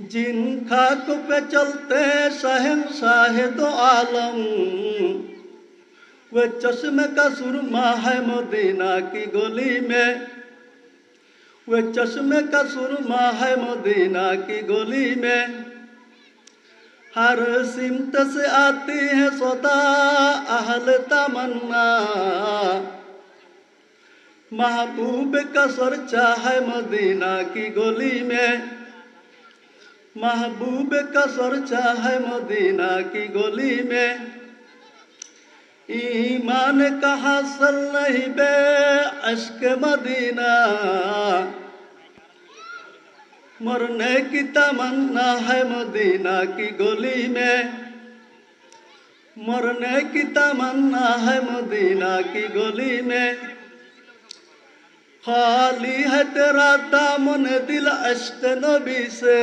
जिन खाक पे चलते शहनशाह दो आलम। वे चश्मे का सुरमा है मदीना की गली में। वे चश्मे का सुरमा है मदीना की गली में। हर सिमत से आती है सदा अहल तमन्ना। महबूब का सरचा है मदीना की गली में। महबूब का सरचा है मदीना की गली में ईमान का हासिल नहीं बे अश्क मदीना मरने की तमन्ना है मदीना की गली में मरने की तमन्ना है मदीना की गली में खाली है तेरा दामन दिल अश्क नबी से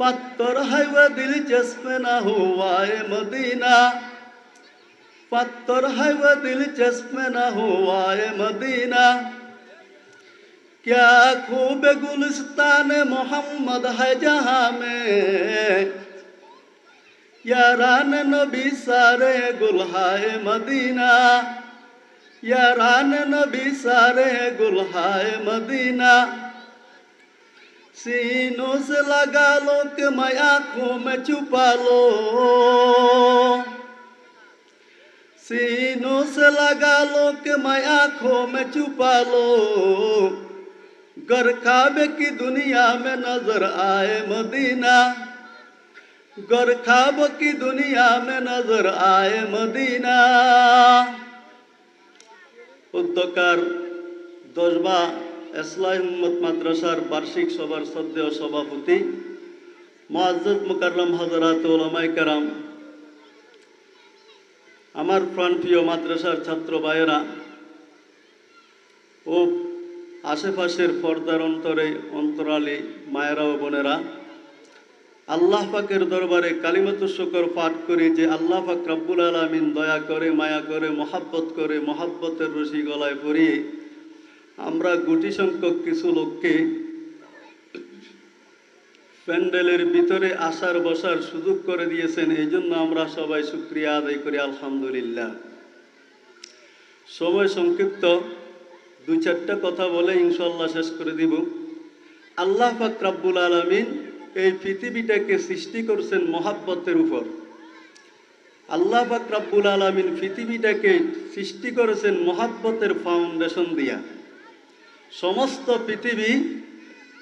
पत्थर है वह दिल जिसमें ना हुआ है मदीना पत्थर है वह दिल जिसमें ना हुआ है मदीना क्या खूब गुलस्तान मोहम्मद है जहाँ में यारान नबी सारे गुलहाए मदीना यारान नबी सारे गुलहाए मदीना सीनों से लगा लो कि मैं आंखों में छुपा लो सीनों से लगा लो कि मैं आंखों में छुपा लो गर खाबे की दुनिया में नजर आए मदीना गर खाब की दुनिया में नजर आए मदीना উদ্যোক্তার দশবা এসলাই উম্মত মাদ্রাসার বার্ষিক সভার শ্রদ্ধেয় সভাপতি, মোয়াজ্জদ মুকাররম হজরাত ওলামাই কারাম, আমার প্রাণপ্রিয় মাদ্রাসার ছাত্র ভাইয়েরা, ও আশেপাশের পর্দার অন্তরে, অন্তরালে মায়েরা ও বোনেরা আল্লাহ পাকের দরবারে কালিমাতু শুকর পাঠ করে যে আল্লাহ পাক রব্বুল আলমিন দয়া করে, মায়া করে, মহাব্বত করে, মহাব্বতের রশি গলায় পরিয়ে আমরা গুটি সংখ্যক কিছু লোককে প্যান্ডেলের ভিতরে আসার, বসার সুযোগ করে দিয়েছেন। এই জন্য আমরা সবাই শুক্রিয়া আদায় করি, আলহামদুলিল্লাহ। সময় সংক্ষিপ্ত। দুই চারটা কথা বলে ইনশাল্লাহ শেষ করে দিব। আল্লাহ পাক রাব্বুল আলমিন এই পৃথিবীটাকে সৃষ্টি করছেন মহাব্বতের উপর। আল্লাহ পাক রাব্বুল আলমিন পৃথিবীটাকে সৃষ্টি করেছেন মহাব্বতের ফাউন্ডেশন দিয়া। সমস্ত পৃথিবী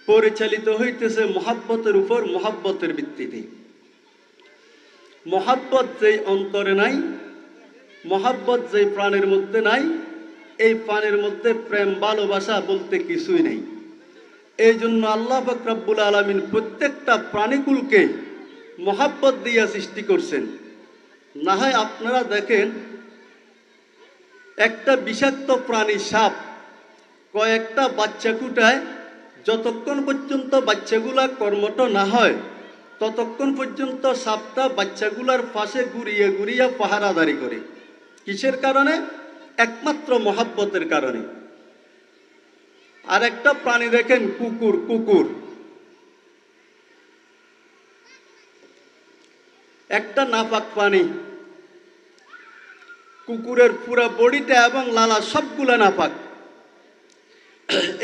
পরিচালিত হইতেছে মহাব্বতের উপর, মহাব্বতের ভিত্তিতে। মহাব্বত যেই অন্তরে নাই, মহাব্বত যেই প্রাণের মধ্যে নাই, এই প্রাণের মধ্যে প্রেম, ভালোবাসা বলতে কিছুই নেই। এই জন্য আল্লাহ ফকরাবুল আলমিন প্রত্যেকটা প্রাণীকুলকে মহাব্বত দিয়া সৃষ্টি করছেন। না হয় আপনারা দেখেন, একটা বিষাক্ত প্রাণী সাপ কয়েকটা বাচ্চা কুটায়, যতক্ষণ পর্যন্ত বাচ্চাগুলা কর্মট না হয়, ততক্ষণ পর্যন্ত সাপটা বাচ্চাগুলার পাশে ঘুরিয়ে ঘুরিয়ে পাহারাদারি করে। কিসের কারণে? একমাত্র মহাব্বতের কারণে। আর একটা প্রাণী দেখেন, কুকুর কুকুর। একটা নাপাক প্রাণী। কুকুরের পুরো বডিটা এবং লালা সবগুলো নাপাক।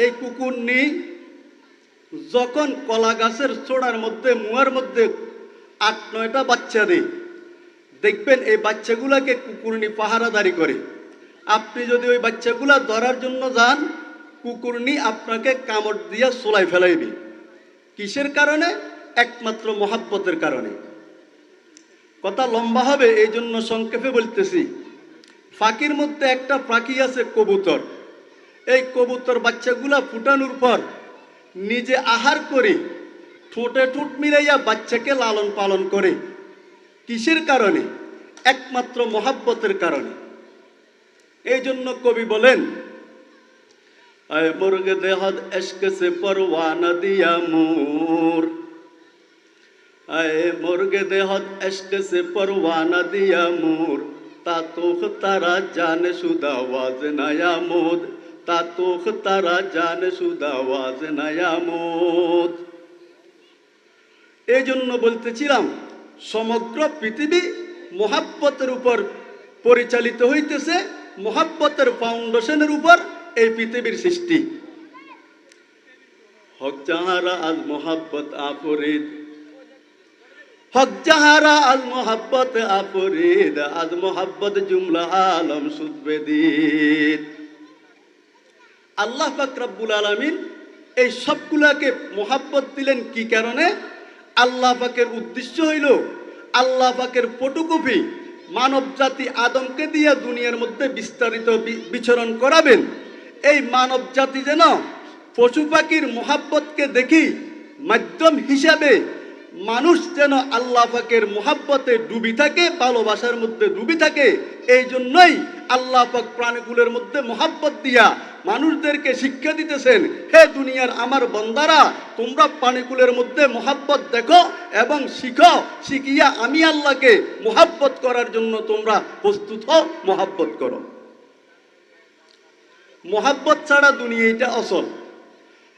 এই কুকুর নি যখন কলা গাছের চোড়ার মধ্যে, মুয়ার মধ্যে আট, নয়টা বাচ্চা দেয়, দেখবেন এই বাচ্চাগুলাকে কুকুর কুকুরনি পাহারাদারি করে। আপনি যদি ওই বাচ্চাগুলা ধরার জন্য যান কুকুরনি আপনাকে কামড় দিয়া সোলাই ফেলাইবে। কিসের কারণে? একমাত্র মহাব্বতের কারণে। কথা লম্বা হবে এই জন্য সংক্ষেপে বলতেছি। ফাঁকির মধ্যে একটা ফাঁকি আছে কবুতর। এই কবুতর বাচ্চাগুলা ফুটানোর পর নিজে আহার করে, ঠোঁটে ঠোঁট মিলাইয়া বাচ্চাকে লালন পালন করে। কিসের কারণে? একমাত্র মহাব্বতের কারণে। এই জন্য কবি বলেন আয় মুর্গ দেহদ এশক সে পরওয়ানা দিয়া মোর। আয় মুর্গ দেহদ এশক সে পরওয়ানা দিয়া মোর। তা তোখ তারা জানে শুধা আওয়াজ নায়া মোদ। তা তোখ তারা জান সুদাওয়াজ নায়ামত এই জন্য বলতেছিলাম, সমগ্র পৃথিবী মহাব্বতের উপর পরিচালিত হইতেছে, মহাব্বতের ফাউন্ডেশনের উপর এই পৃথিবীর সৃষ্টি। হক যাহারা আজ মোহাব্বত আফরিদ, হক আজ মোহাব্বত আফরিদ আজ মোহাব্বত জুমলা আলম সুদবেদিত আল্লাহ পাক রব্বুল আলামিন এই সবগুলাকে মোহাব্বত দিলেন কি কারণে? আল্লাহ পাকের উদ্দেশ্য হইল, আল্লাহ পাকের ফটোকপি মানব জাতি আদমকে দিয়ে দুনিয়ার মধ্যে বিস্তারিত বিচরণ করাবেন। এই মানব জাতি যেন পশু পাখির মোহাব্বতকে দেখি মাধ্যম হিসাবে মানুষ যেন আল্লাহ পাকের মোহাব্বতে ডুবি থাকে, ভালোবাসার মধ্যে ডুবি থাকে এই জন্যই আল্লাহ পাক প্রাণীগুলোর মধ্যে মোহাব্বত দিয়া মানুষদেরকে শিক্ষা দিতেছেন, হে দুনিয়ার আমার বন্দারা, তোমরা প্রাণীকুলের মধ্যে মোহাব্বত দেখো এবং শিখো, শিখিয়া আমি আল্লাহকে মোহাব্বত করার জন্য তোমরা প্রস্তুত হও, মোহাব্বত করো। মোহাব্বত ছাড়া দুনিয়া এটা অসল।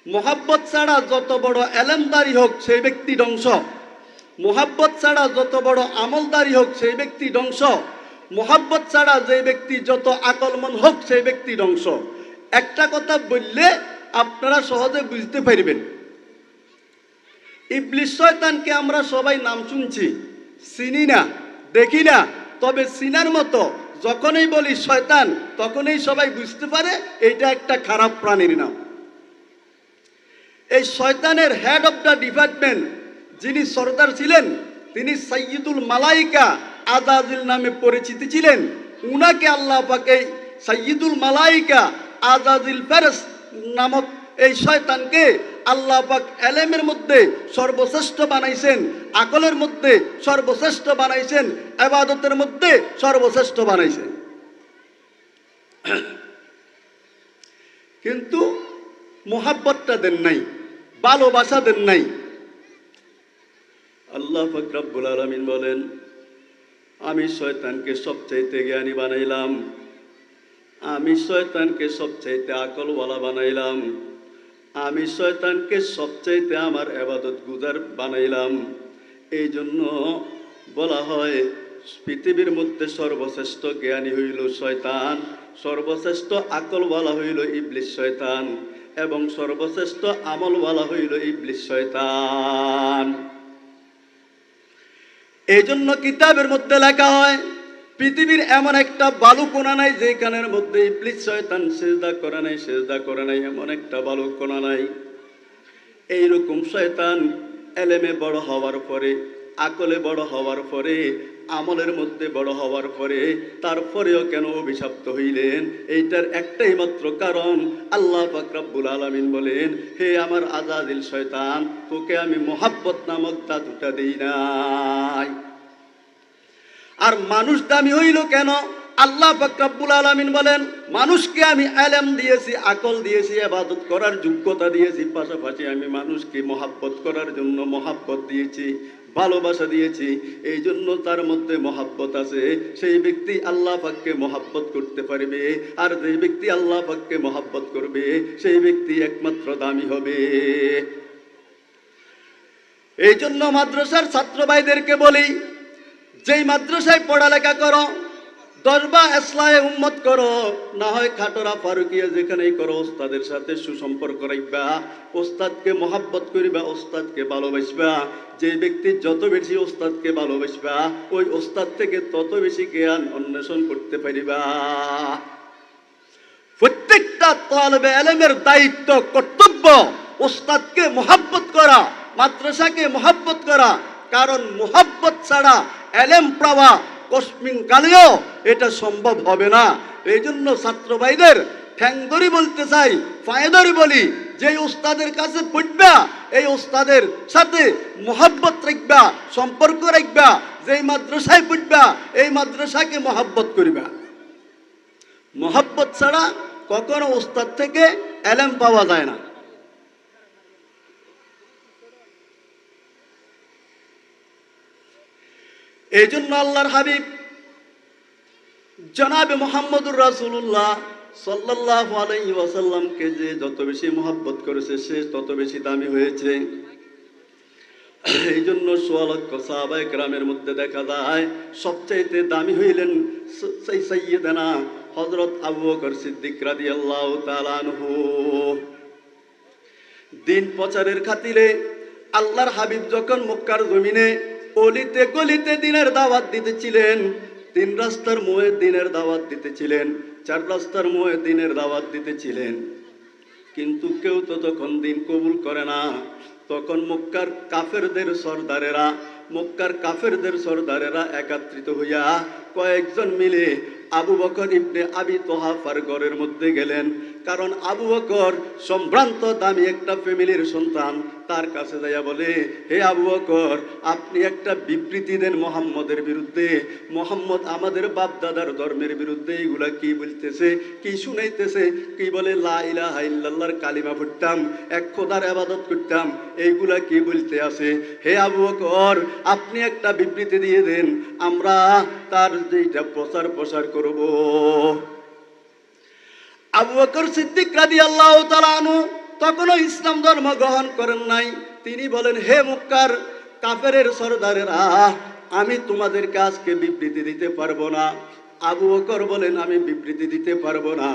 মোহাব্বত ছাড়া যত বড় এলেমদারি হোক, সেই ব্যক্তি ধ্বংস। মোহাব্বত ছাড়া যত বড় আমলদারি হোক, সেই ব্যক্তি ধ্বংস। মোহাব্বত ছাড়া যে ব্যক্তি যত আকলমন হোক, সেই ব্যক্তি ধ্বংস। একটা কথা বললে আপনারা সহজে বুঝতে পারবেন। ইবলিশ শয়তানকে আমরা সবাই নাম শুনছি। চিনি না, দেখি না, তবে চিনার মতো যখনই বলি শয়তান, তখনই সবাই বুঝতে পারে এইটা একটা খারাপ প্রাণীর নাম। এই শয়তানের হেড অফ দ্য ডিপার্টমেন্ট যিনি সর্দার ছিলেন, তিনি সাইয়দুল মালাইকা আজাজিল নামে পরিচিত ছিলেন। উনাকে আল্লাহ পাকে সাইয়দুল মালাইকা আজাজিল ফেরস নামক এই শয়তানকে আল্লাহ পাক এলেমের মধ্যে সর্বশ্রেষ্ঠ বানাইছেন, আকলের মধ্যে সর্বশ্রেষ্ঠ বানাইছেন, এবাদতের মধ্যে সর্বশ্রেষ্ঠ বানাইছেন। কিন্তু মোহাব্বতটা দেন নাই, ভালোবাসা দেন নাই। আল্লাহ ফকরাবুল আলমিন বলেন, আমি শয়তানকে সবচাইতে জ্ঞানী বানাইলাম, আমি শয়তানকে সবচাইতে আকলওয়ালা বানাইলাম। আমি শয়তানকে সবচাইতে আমার আবাদত গুজার বানাইলাম। এই জন্য বলা হয়, পৃথিবীর মধ্যে সর্বশ্রেষ্ঠ জ্ঞানী হইল শয়তান, সর্বশ্রেষ্ঠ আকলওয়ালা হইল ইবলিশ শয়তান, এবং সর্বশ্রেষ্ঠ আমলওয়ালা হইল ইবলিশ শয়তান। এই জন্য কিতাবের মধ্যে লেখা হয় পৃথিবীর এমন একটা বালু কোনা নাই যেখানের মধ্যে ইবলিশ শয়তান সেজদা করে নাই, সেজদা করে নাই, এমন একটা বালু কোনা নাই। এইরকম শয়তান এলেমে বড় হওয়ার পরে, আকলে বড় হওয়ার পরে, আমলের মধ্যে বড় হওয়ার পরে, তারপরেও কেন অভিশপ্ত হইলেন? এইটার একটাই মাত্র কারণ, আল্লাহ ফাকরাবুল আলমিন বলেন, হে আমার আজাদিল শয়তান, তোকে আমি মোহাব্বত নামক দাদুটা দিই নাই। আর মানুষ দামি হইল কেন? আল্লাহ ফাকরাবুল আলমিন বলেন, মানুষকে আমি আলেম দিয়েছি, আকল দিয়েছি আবাদত করার যোগ্যতা দিয়েছি, পাশাপাশি আমি মানুষকে মহাব্বত করার জন্য মহাব্বত দিয়েছি, ভালোবাসা দিয়েছি। এই জন্য তার মধ্যে মহাব্বত আছে। সেই ব্যক্তি আল্লাহ পাককে মহাব্বত করতে পারবে, আর যে ব্যক্তি আল্লাহ পাককে মহাব্বত করবে, সেই ব্যক্তি একমাত্র দামি হবে। এই জন্য মাদ্রাসার ছাত্র ভাইদেরকে বলি যেই মাদ্রাসায় পড়ালেখা করো, দরবা এসলায় উম্মত করো, না হয় খাটোরা ফারুকিয়া যেখানেই করো, ওস্তাদের সাথে সুসম্পর্ক রাখবা, ওস্তাদকে মহাব্বত করিবা, ওস্তাদকে ভালোবাসবা। যে ব্যক্তি যত বেশি ওস্তাদকে ভালোবাসবা, ওই ওস্তাদ থেকে তত বেশি জ্ঞান অন্বেষণ করতে পারিবা। প্রত্যেকটা তালবে এলেমের দায়িত্ব, কর্তব্য, ওস্তাদকে মহাব্বত করা, মাদ্রাসাকে মহাব্বত করা। কারণ মোহাব্বত ছাড়া এলেম পাওয়া কসমিন কালেও এটা সম্ভব হবে না। এই জন্য ছাত্র ভাইদের ঠ্যাংদরি বলতে চাই, ফায়দরি বলি, যে উস্তাদের কাছে পড়বা, এই উস্তাদের সাথে মোহাব্বত রাখবা, সম্পর্ক রাখবা, যেই মাদ্রাসায় পড়বা, এই মাদ্রাসাকে মহাব্বত করিবা। মোহাব্বত ছাড়া কখনো উস্তাদ থেকে এলেম পাওয়া যায় না। এই জন্য আল্লাহর হাবিব জনাবে মোহাম্মদুর রাসুল্লাহ সাল্লাল্লাহু আলাইহি ওয়াসাল্লামকে যে যত বেশি মহব্বত করেছে, সে তত বেশি দামি হয়েছে। এই জন্য সোয়া লক্ষ সাহাবাই গ্রামের মধ্যে দেখা যায়, সবচাইতে দামি হইলেন সৈয়দানা হজরত আবু বকর সিদ্দিক রাদিয়াল্লাহু তাআলা আনহু। দিন প্রচারের খাতিরে আল্লাহর হাবিব যখন মক্কার জমিনে অলিতে গলিতে দিনের দাওয়াত দিতেছিলেন। তিন রাস্তার মোয়ে দিনের দাওয়াত দিতেছিলেন। চার রাস্তার মোয়ে দিনের দাওয়াত দিতেছিলেন। কিন্তু কেউ তো তখন দিন কবুল করে না। তখন মক্কার কাফেরদের সর্দারেরা, মক্কার কাফেরদের সর্দারেরা একত্রিত হইয়া কয়েকজন মিলে আবু বকর ইবনে আবি তোহাফার ঘরের মধ্যে গেলেন। কারণ আবু বকর সম্ভ্রান্ত দামি একটা ফ্যামিলির সন্তান, তার কাছে যাইয়া বলে, হে আবু বকর, আপনি একটা বিবৃতি দেন মোহাম্মদের বিরুদ্ধে। মোহাম্মদ আমাদের বাপ দাদার ধর্মের বিরুদ্ধে এইগুলা কি বলতেছে, কি শুনাইতেছে? কি বলে, লা ইলাহা কালিমা পড়তাম, এক খোদার আবাদত করতাম, এইগুলা কি বলতে আছে? হে আবু বকর, আপনি একটা বিবৃতি দিয়ে দেন, আমরা তার যেটা প্রচার প্রসার করব। আবু বকর সিদ্দিক রাদিয়াল্লাহু তাআলা আনহু তখনও ইসলাম ধর্ম গ্রহণ করেন নাই। তিনি বলেন, হে মুক্কার, কাফেরের সর্দারেরা, আমি তোমাদেরকে আজকে বিবৃতি দিতে পারব না। আবু বকর বলেন, আমি বিবৃতি দিতে পারব না।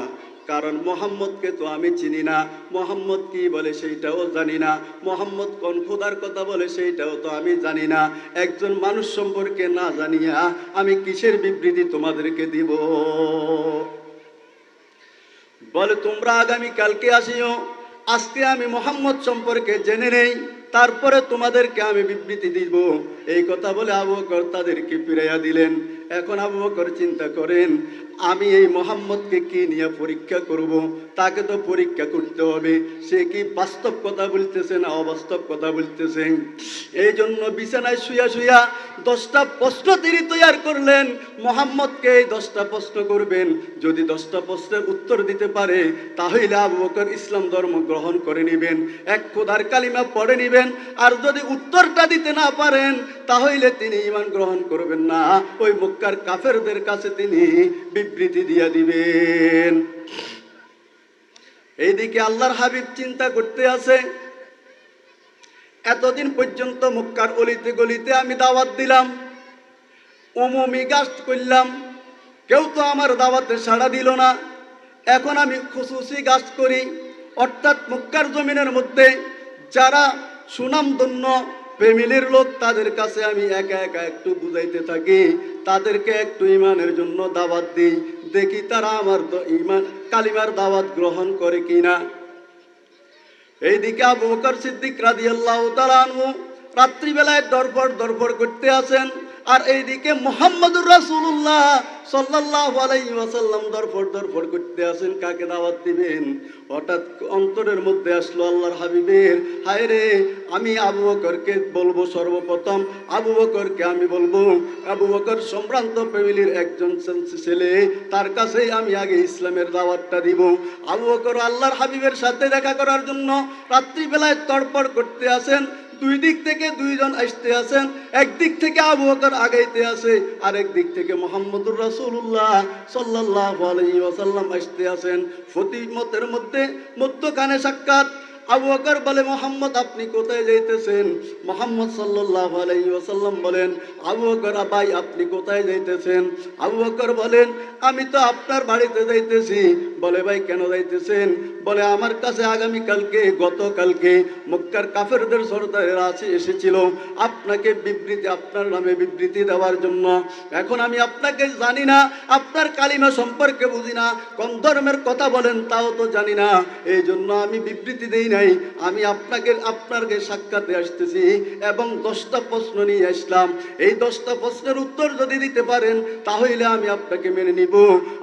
কারণ মোহাম্মদকে তো আমি চিনি না। মোহাম্মদ কি বলে সেইটাও জানি না। মোহাম্মদ কোন খোদার কথা বলে সেইটাও তো আমি জানি না। একজন মানুষ সম্পর্কে না জানিয়া আমি কিসের বিবৃতি তোমাদেরকে দিব? বলে, তোমরা আগামী কালকে আসিও। আজকে আমি মোহাম্মদ সম্পর্কে জেনে নেই। তারপরে তোমাদেরকে আমি বিবৃতি দিব। এই কথা বলে আবু বকর তাদেরকে ফিরাইয়া দিলেন। এখন আবু বকর চিন্তা করেন আমি এই মোহাম্মদকে কি নিয়ে পরীক্ষা করব? তাকে তো পরীক্ষা করতে হবে। সে কি বাস্তব কথা বলতেছে না অবাস্তব কথা বলতেছে? এই জন্য বিছানায় শুয়া শুয়া দশটা প্রশ্ন তিনি তৈয়ার করলেন। মোহাম্মদকে এই দশটা প্রশ্ন করবেন। যদি দশটা প্রশ্নের উত্তর দিতে পারে, তাহলে আবু বকর ইসলাম ধর্ম গ্রহণ করে নেবেন। এক খোদার কালিমা পড়ে নেবেন। আর যদি উত্তরটা দিতে না পারেন, তাহলে তিনি ইমান গ্রহণ করবেন না। ওই মক্কার কাফেরদের কাছে তিনি বিবৃতি দিয়ে দিবেন। এইদিকে আল্লাহর হাবিব চিন্তা করতে আছে, এতদিন পর্যন্ত মক্কার অলিতে গলিতে আমি দাওয়াত দিলাম উমুমি গাছ করলাম, কেউ তো আমার দাওয়াতে সাড়া দিল না। এখন আমি খুশুসি গাছ করি, অর্থাৎ মক্কার জমিনের মধ্যে যারা সুনামধন্য ফ্যামিলির লোক তাদের কাছে আমি একা একা একটু বুঝাইতে থাকি। তাদেরকে একটু ইমানের জন্য দাওয়াত দিই। দেখি তারা আমার ইমান, কালিমার দাওয়াত গ্রহণ করে কিনা। এইদিকে আবু বকর সিদ্দিক রাদিয়াল্লাহু তাআলা আনহু রাত্রিবেলায় দরপর দরপর করতে আসেন। আর এইদিকে মোহাম্মদুর রাসূলুল্লাহ সাল্লাল্লাহু আলাইহি ওয়াসাল্লাম দরপর দরপর করতে আসেন, কাকে দাওয়াত দিবেন? হঠাৎ অন্তরের মধ্যে আসলো আল্লাহর হাবিবের, হায় রে, আমি আবু বকরকে বলব সর্বপ্রথম, আবু বকরকে আমি বলব, আবু বকর সম্ভ্রান্ত ফ্যামিলির একজন ছেলে, তার কাছেই আমি আগে ইসলামের দাওয়াতটা দিব। আবু বকর আল্লাহর হাবিবের সাথে দেখা করার জন্য রাত্রিবেলায় তড়পড় করতে আসেন দুই দিক থেকে দুইজন আসতে আছেন একদিক থেকে আবু বকর আগাইতে আছে আরেক দিক থেকে মোহাম্মদুর রাসূলুল্লাহ সাল্লাল্লাহু আলাইহি ওয়াসাল্লাম আসতে আছেন। ফতিমতের মধ্যে মধ্যখানে সাক্ষাৎ আবু বকর বলে, মোহাম্মদ, আপনি কোথায় যাইতেছেন? মোহাম্মদ সাল্লাল্লাহু আলাইহি ওয়াসাল্লাম বলেন, আবু বকর, ভাই, আপনি কোথায় যাইতেছেন? আবু বকর বলেন, আমি তো আপনার বাড়িতে যাইতেছি। বলে, ভাই, কেন যাইতেছেন? বলে, আমার কাছে আগামী কালকে গতকালকে মক্কার কাফেরদের সর্দারেরা আছে এসেছিল। আপনাকে বিবৃতি, আপনার নামে বিবৃতি দেওয়ার জন্য। এখন আমি আপনাকে জানি না, আপনার কালিমা সম্পর্কে বুঝি না, কোন ধর্মের কথা বলেন তাও তো জানি না। এই জন্য আমি বিবৃতি দেই নাই আমি আপনাকে আপনাকে সাক্ষাতে আসতেছি এবং দশটা প্রশ্ন নিয়ে আসলাম। এই দশটা প্রশ্নের উত্তর যদি দিতে পারেন, তাহলে আমি আপনাকে মেনে নিব।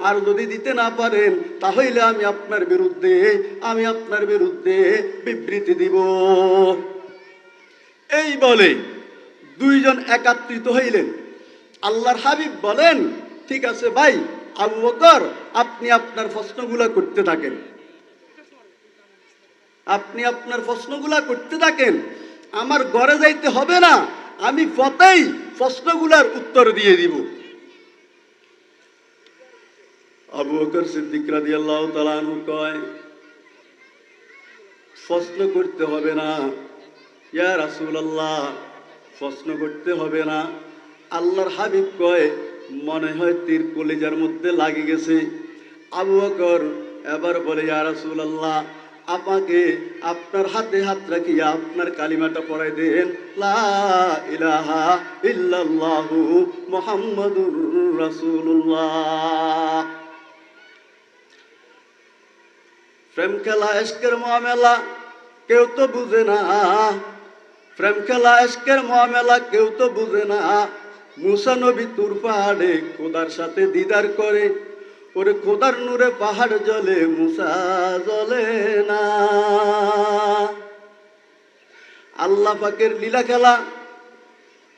আর যদি দিতে না পারেন, তাহলে আমি আপনার বিরুদ্ধে, আমি আপনার বিরুদ্ধে বিবৃতি দিব। এই বলে দুইজন একাত্রিত হইলেন। আল্লাহর হাবিব বলেন, ঠিক আছে ভাই, আবু বকর, আপনি আপনার প্রশ্নগুলা করতে থাকেন। আপনি আপনার প্রশ্নগুলা করতে থাকেন, আমার ঘরে যাইতে হবে না, আমি পথেই প্রশ্নগুলার উত্তর দিয়ে দিব। আবু বকর সিদ্দিক রাদিয়াল্লাহু তাআলা আনহু কয়, প্রশ্ন করতে হবে না, ইয়া রাসূলুল্লাহ, প্রশ্ন করতে হবে না। আল্লাহর হাবিব কয়, মনে হয় তীর কলিজার মধ্যে লাগে গেছে। আবু বকর এবার বলে, ইয়া রাসূলুল্লাহ আমাকে আপনার হাতে হাত রাখিয়া আপনার কালিমাটা পড়াই দেন। ইলাহা ইল্লাল্লাহু মুহাম্মাদুর রাসূলুল্লাহ। প্রেম খেলা এসকের মহামেলা, কেউ তো বুঝে না। প্রেম খেলা এসকের মহামেলা, কেউ তো বুঝে না। মুসা নবী তুর পাহাড়ে খোদার সাথে দিদার করে। ওরে খোদার নূরে পাহাড় জলে, মুসা জলে না। আল্লাহ পাকের লীলা খেলা,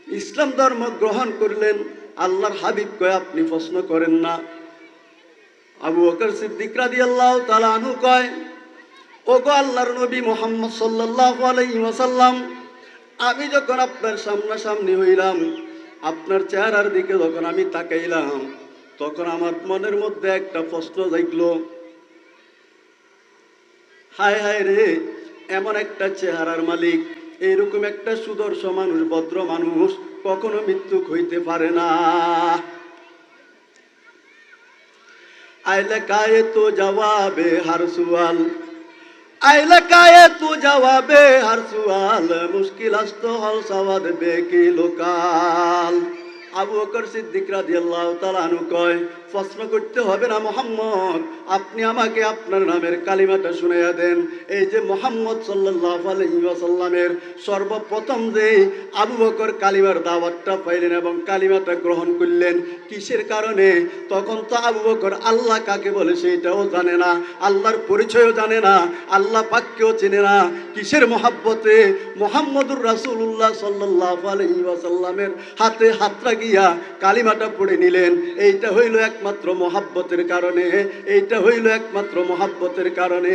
ইসলাম ধর্ম গ্রহণ করলেন, আল্লাহর হাবিব কয়, আপনি প্রশ্ন করেন না। আবু বকর সিদ্দিক রাদিয়াল্লাহু তাআলা আনহু কয় ও গো আল্লাহর নবী মুহাম্মদ সাল্লাল্লাহু আলাইহি ওয়াসাল্লাম, আমি যখন আপনার সামনাসামনি হইলাম, আপনার চেহারার দিকে যখন আমি তাকাইলাম তখন আমার মনের মধ্যে একটা প্রশ্ন জাগলো। হায় হায় রে, এমন একটা চেহারার মালিক এইরকম একটা সুদর্শ মানুষ, ভদ্র মানুষ কখনো মৃত্যুক হইতে পারে না। আইলে কায়ে তো জবাবে হার সুয়াল আইলে কায়ে তো জবাবে হার সুয়াল, মুশকিল আস্ত হল সওয়াদ বেকি লোকাল। আবু বকর সিদ্দিক রাদিয়াল্লাহু কয় প্রশ্ন করতে হবে না মোহাম্মদ। আপনি আমাকে আপনার নামের কালিমাটা শুনাইয়া দেন। এই যে মোহাম্মদ সাল্লাল্লাহু আলাইহি ওয়াসাল্লামের সর্বপ্রথম যে আবু বকর কালিমার দাওয়াতটা পাইলেন এবং কালিমাটা গ্রহণ করলেন, কিসের কারণে? তখন তো আবু বকর আল্লাহ কাকে বলে সেইটাও জানে না, আল্লাহর পরিচয়ও জানে না, আল্লাহ পাককেও চেনে না। কিসের মহাব্বতে? মোহাম্মদুর রাসূলুল্লাহ সাল্লাল্লাহু আলাইহি ওয়াসাল্লামের হাতে হাত রাখিয়া কালিমাটা পড়ে নিলেন। এইটা হইল একমাত্র মহাব্বতের কারণে। এইটা হইল একমাত্র মহাব্বতের কারণে।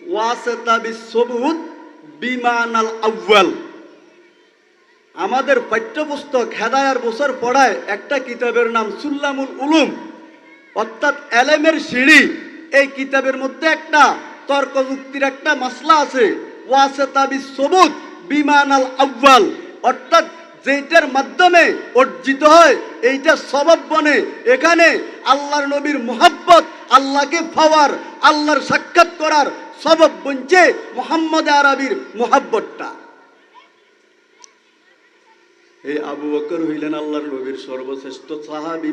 ওয়াসেতা বিমানাল আউয়াল। আমাদের পাঠ্যপুস্তক হেদায়ার বছর পড়ায় একটা কিতাবের নাম সুল্লামুল উলুম, অর্থাৎ এলেমের সিঁড়ি। এই কিতাবের মধ্যে একটা তর্ক যুক্তির একটা মাসলা আছে। ওয়াসেতাবি সবুত বিমান আল আউ্বাল অর্থাৎ যেটার মাধ্যমে অর্জিত হয়, এইটা সবব বনে। এখানে আল্লাহর নবীর মোহাব্বত, আল্লাহকে পাওয়ার, আল্লাহর সাক্ষাৎ করার সবব বনছে মোহাম্মদ আরবির মোহাব্বতটা। এই আবু বকর হইলেন আল্লাহর নবীর সর্বশ্রেষ্ঠ সাহাবি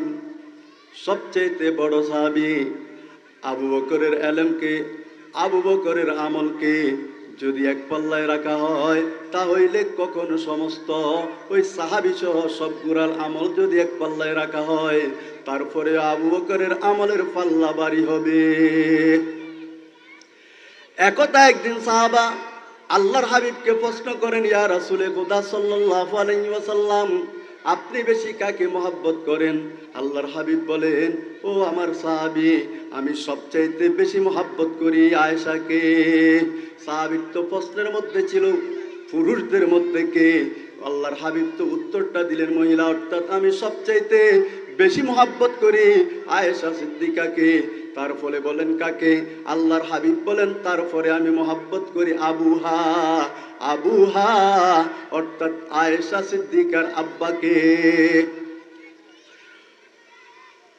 সবচেয়েতে বড় সাহাবি। আবু বকরের এলেমকে আবু বকরের আমলকে যদি এক পাল্লায় রাখা হয় তাহলে কখনো সমস্ত ওই সাহাবি সহ সব গুড়াল আমল যদি এক পাল্লায় রাখা হয়, তারপরে আবু বকরের আমলের পাল্লা বাড়ি হবে। একতা একদিন সাহাবা আল্লাহর হাবিবকে প্রশ্ন করেন, ইয়া রাসূলে খোদা সাল্লাল্লাহু আলাইহি ওয়াসাল্লাম আপনি বেশি কাকে মহাব্বত করেন? আল্লাহর হাবিব বলেন, ও আমার সাহাবি, আমি সবচাইতে বেশি মহাব্বত করি আয়েশাকে। সাহাবির তো প্রশ্নের মধ্যে ছিল, পুরুষদের মধ্যে কে? আল্লাহর হাবিব তো উত্তরটা দিলেন, মহিলা, অর্থাৎ আমি সবচাইতে বেশি মহাব্বত করি আয়েশা সিদ্দিকাকে। তার ফলে বলেন কাকে? আল্লাহর হাবিব বলেন তারপরে আমি মহাব্বত করি আবুহা আবুহা অর্থাৎ আয়েশা সিদ্দিকার আব্বাকে।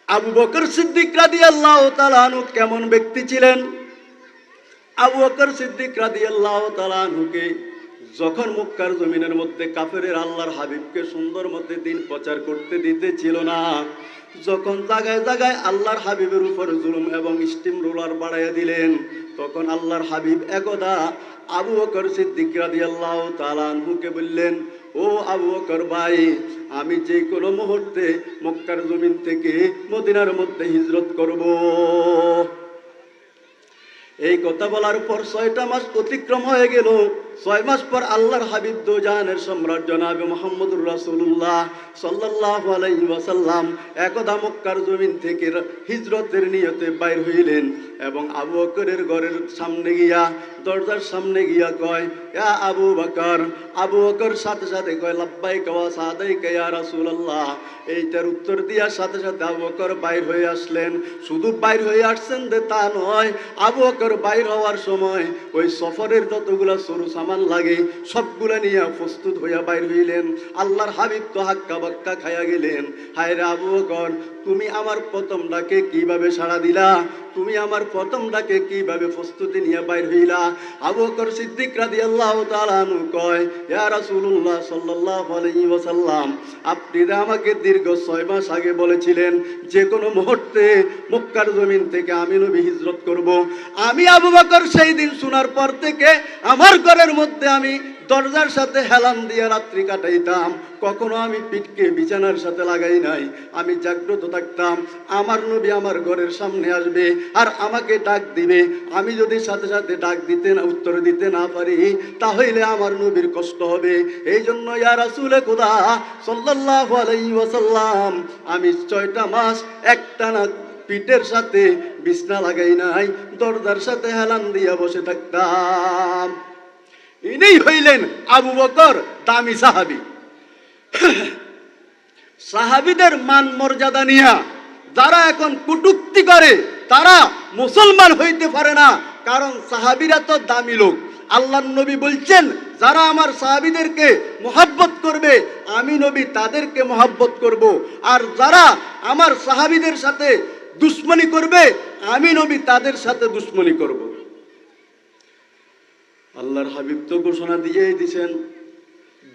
আবু বকর সিদ্দিক রাদিয়াল্লাহু তাআলা আনহু কেমন ব্যক্তি ছিলেন? আবু বকর সিদ্দিক রাদিয়াল্লাহু তাআলা আনহুকে যখন মক্কার জমিনের মধ্যে কাফেরের আল্লাহর হাবিবকে সুন্দর মধ্যে দিন প্রচার করতে দিতে ছিল না যখন জায়গায় জায়গায় আল্লাহর হাবিবের উপর জুলুম এবং স্টিম রোলার বাড়াইয়া দিলেন, তখন আল্লাহর হাবিব একদা আবু বকর সিদ্দিক তাআলা আনহুকে বললেন, ও আবু বকর ভাই, আমি যে কোনো মুহূর্তে মক্কার জমিন থেকে মদিনার মধ্যে হিজরত করব। এই কথা বলার পর ছয়টা মাস অতিক্রম হয়ে গেল। ছয় মাস পর আল্লাহর হাবিব দোজানের সম্রাট জনাবে মোহাম্মদুর রাসূলুল্লাহ সাল্লাল্লাহু আলাইহি ওয়াসাল্লাম একদা মক্কার জমিন থেকে হিজরতের নিয়তে বাইর হইলেন এবং আবু বকরের ঘরের সামনে গিয়া, দরজার সামনে গিয়া কয়, ইয়া আবু বকর। আবু বকর সাথে সাথে কয়, লাব্বাইক ওয়া সাদাইক ইয়া রাসূলুল্লাহ। এইটার উত্তর দিয়ার সাথে সাথে আবু বকর বাইর হয়ে আসলেন। শুধু বাইর হয়ে আসছেন যে তা নয়, আবু বকর বাইর হওয়ার সময় ওই সফরের যতগুলা সরু সামান লাগে। সবগুলা নিয়ে প্রস্তুত হইয়া বাইর হইলেন। আল্লাহর হাবিব তো হাক্কা বাক্কা খাইয়া গেলেন। হায় আবু বকর তুমি আমার প্রথম ডাকে কীভাবে সাড়া দিলা? তুমি আমার প্রথম ডাকে কীভাবে প্রস্তুতি নিয়ে বাইর হইলা? আবু বকর সিদ্দিক রাদিয়াল্লাহু তাআলা আনহু কয়, ইয়া রাসূলুল্লাহ আপনি আমাকে দীর্ঘ ছয় মাস আগে বলেছিলেন যে কোনো মুহূর্তে মক্কার জমিন থেকে আমি নবী হিজরত করব। আমি আবু বকর সেই দিন শোনার পর থেকে আমার ঘরের মধ্যে আমি দরজার সাথে হেলান দিয়ে রাত্রি কাটাইতাম। কখনো আমি পিঠকে বিছানার সাথে লাগাই নাই। আমি জাগ্রত থাকতাম। আমার নবী আমার ঘরের সামনে আসবে আর আমাকে ডাক দিবে। আমি যদি সাথে সাথে ডাক দিতে না, উত্তর দিতে না পারি, তাহলে আমার নবীর কষ্ট হবে। এই জন্য ইয়া রাসূলে খোদা সাল্লাল্লাহু আলাইহি ওয়াসাল্লাম, আমি ছয়টা মাস একটানা পিঠের সাথে বিছনা লাগাই নাই। দরজার সাথে হেলান দিয়া বসে থাকতাম। ইনি হইলেন আবু বকর দামি সাহাবি। সাহাবিদের মান মর্যাদা নিয়া যারা এখন কুটুক্তি করে, তারা মুসলমান হইতে পারে না, কারণ সাহাবিরা তো দামি লোক। আল্লাহ নবী বলছেন, যারা আমার সাহাবিদেরকে মোহাব্বত করবে, আমি নবী তাদেরকে মোহাব্বত করব। আর যারা আমার সাহাবিদের সাথে দুশ্মনী করবে, আমি নবী তাদের সাথে দুশ্মনী করব। আল্লাহর হাবিব তো ঘোষণা দিয়েই দিছেন,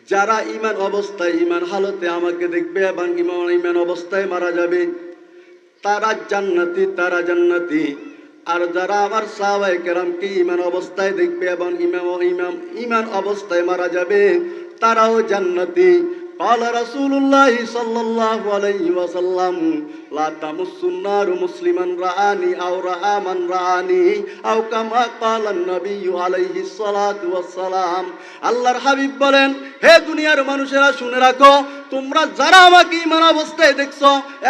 যারা ইমান অবস্থায় ইমান হালতে আমাকে দেখবে এবং ইমান ইমান অবস্থায় মারা যাবে, তারা জান্নাতি তারা জান্নাতি। আর যারা আমার সাহাবাই কেরামকে ইমান অবস্থায় দেখবে এবং ইমাম ইমাম ইমান অবস্থায় মারা যাবে, তারাও জান্নাতি। قال رسول الله صلى الله عليه وسلم لا تمس النار مسلما رآني أو رأى من رآني أو كما قال النبي عليه الصلاة والسلام আল্লাহর হাবিব বলেন হে দুনিয়ার মানুষেরা শুনে রাখো তোমরা যারা আমাকে ইমান অবস্থায় দেখছ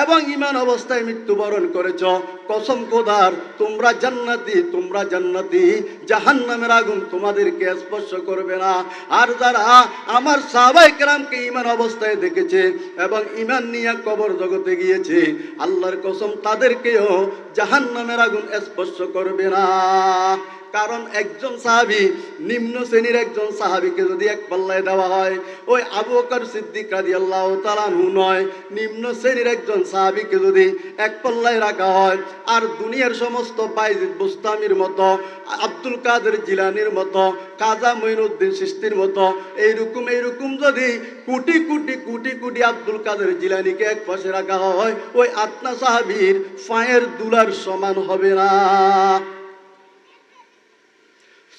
এবং ইমান অবস্থায় মৃত্যুবরণ করেছ, কসম কোদার তোমরা জান্নাতি তোমরা জান্নাতি। জাহান্নামের আগুন তোমাদেরকে স্পর্শ করবে না। আর যারা আমার সাহাবাই কেরামকে ইমান অবস্থায় দেখেছে এবং ইমান নিয়ে কবর জগতে গিয়েছে, আল্লাহর কসম তাদেরকেও জাহান্নামের আগুন স্পর্শ করবে না। কারণ একজন সাহাবি, নিম্ন শ্রেণির একজন সাহাবিকে যদি এক পাল্লায় দেওয়া হয়, ওই আবু বকর সিদ্দিক রাদিয়াল্লাহু তাআলা নয়, নিম্ন শ্রেণির একজন সাহাবিকে যদি এক পাল্লায় রাখা হয়, আর দুনিয়ার সমস্ত বাইজিদ বুস্তামির মতো, আব্দুল কাদের জিলানির মতো কাজা মঈনুদ্দিন সৃষ্টির মতো, এইরকম এইরকম যদি কোটি কোটি কোটি কোটি আব্দুল কাদের জিলানিকে এক পাশে রাখা হয়, ওই আত্মা সাহাবির ফায়ের দুলার সমান হবে না।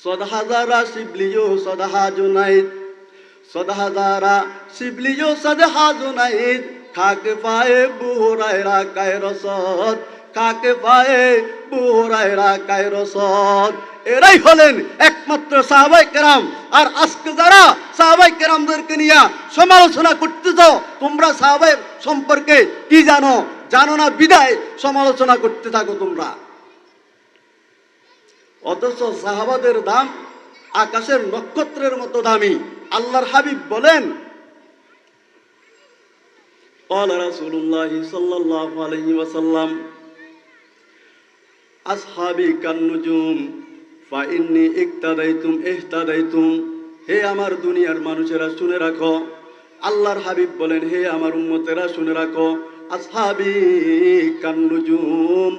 সদহাজারা শিবলিও সদহা জুনাইদ সদহাজারা শিবলিও সদহা জুনাইদ খাকে পায়ে বুহরাইরা কায় রসদ, খাকে পায়ে বুহরাইরা কায় রসদ। এরাই হলেন একমাত্র সাহাবাই কেরাম। আর আজকে যারা সাহাবাই কেরামদেরকে নিয়ে সমালোচনা করতে করতেছ, তোমরা সাহাবাই সম্পর্কে কি জানো? জানো না বিদায়, সমালোচনা করতে থাকো তোমরা। অথচ সাহাবাদের দাম আকাশের নক্ষত্রের মতো দামি আল্লাহর হাবিব বলেন قال رسول الله صلى الله عليه وسلم أصحابي كالنجوم فإني اقتديتم اهتديتم হে আমার দুনিয়ার মানুষেরা শুনে রাখো আল্লাহর হাবিব বলেন হে আমার উম্মতেরা শুনে রাখো আসহাবি কান্নুজুম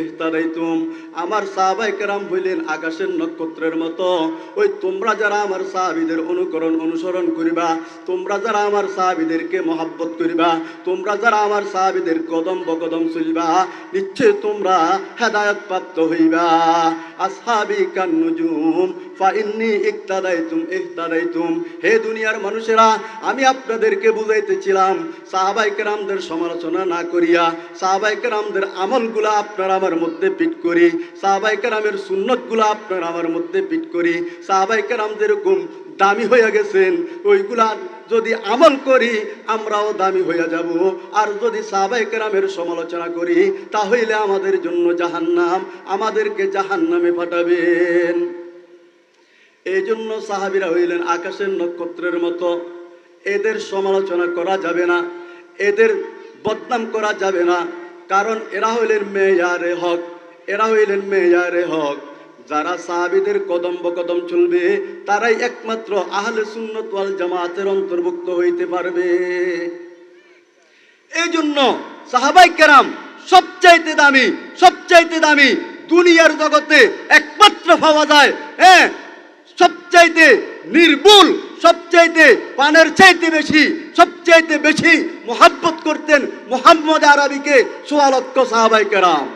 ইহতাদাইতুম। আমার সাহাবাই কেরাম হইলেন আকাশের নক্ষত্রের মতো। ওই তোমরা যারা আমার সাহাবিদের অনুকরণ অনুসরণ করিবা, তোমরা যারা আমার সাহাবিদেরকে মহাব্বত করিবা, তোমরা যারা আমার সাহাবিদের কদম বকদম চলিবা, নিশ্চয় তোমরা হেদায়ত প্রাপ্ত হইবা। আসহাবি কান্নুজুম ফাইন্নি ইকতাদাইতুম ইহতাদাইতুম। হে দুনিয়ার মানুষেরা, আমি আপনাদেরকে বুঝাইতেছিলাম সাহাবাই কেরামদের সমালোচনা না করিয়া, সাহাবাই কেরামদের আমলগুলা আপনার আমার মধ্যে পিট করি, সাহাবাই কেরামের সুন্নতগুলা আপনার আমার মধ্যে পিট করি, সাহাবাই কেরাম যেরকম দামি হয়ে গেছেন, ওইগুলা যদি আমল করি, আমরাও দামি হইয়া যাব। আর যদি সাহাবাই কেরামের সমালোচনা করি তাহলে আমাদের জন্য জাহান্নাম, আমাদেরকে জাহান্নামে পাঠাবেন। এই জন্য সাহাবিরা হইলেন আকাশের নক্ষত্রের মতো। এদের সমালোচনা করা যাবে না, এদের বদনাম করা যাবে না, কারণ এরা হইলেন মেয়ারে হক, এরা হইলেন মেয়ারে হক। যারা সাহাবিদের কদম বকদম চলবে, তারাই একমাত্র আহলে সুন্নত ওয়াল জামাতের অন্তর্ভুক্ত হইতে পারবে। এই জন্য সাহাবাই কেরাম সবচাইতে দামি সবচাইতে দামি দুনিয়ার জগতে একমাত্র পাওয়া যায় হ্যাঁ সবচাইতে নির্ভুল সবচাইতে পানের চাইতে বেশি, সবচাইতে বেশি মোহাব্বত করতেন মোহাম্মদ আরবিকে সোয়ালক্ষ সাহাবাই কেরাম।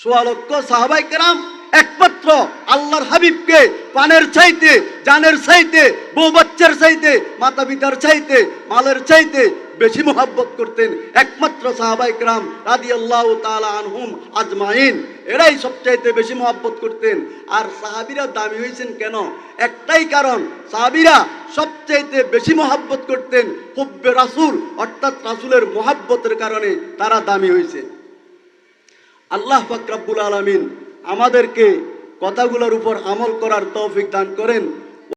সোয়ালক্ষ সাহাবাই কেরাম একমাত্র আল্লাহর হাবিবকে পানের চাইতে, জানের চাইতে, বউ বাচ্চার চাইতে মাতা পিতার চাইতে, মালের চাইতে বেশি মোহাব্বত করতেন একমাত্র সাহাবাই কেরাম রাদি আল্লাহ তালা আনহুম আজমাইন। এরাই সবচাইতে বেশি মোহাব্বত করতেন। আর সাহাবিরা দামি হয়েছেন কেন? একটাই কারণ, সাহাবিরা সবচাইতে বেশি মোহাব্বত করতেন হুব্বে রাসুল, অর্থাৎ রাসুলের মোহাব্বতের কারণে তারা দামি হয়েছে আল্লাহ ফাকরাবুল আলমিন আমাদেরকে কথাগুলোর উপর আমল করার তৌফিক দান করেন।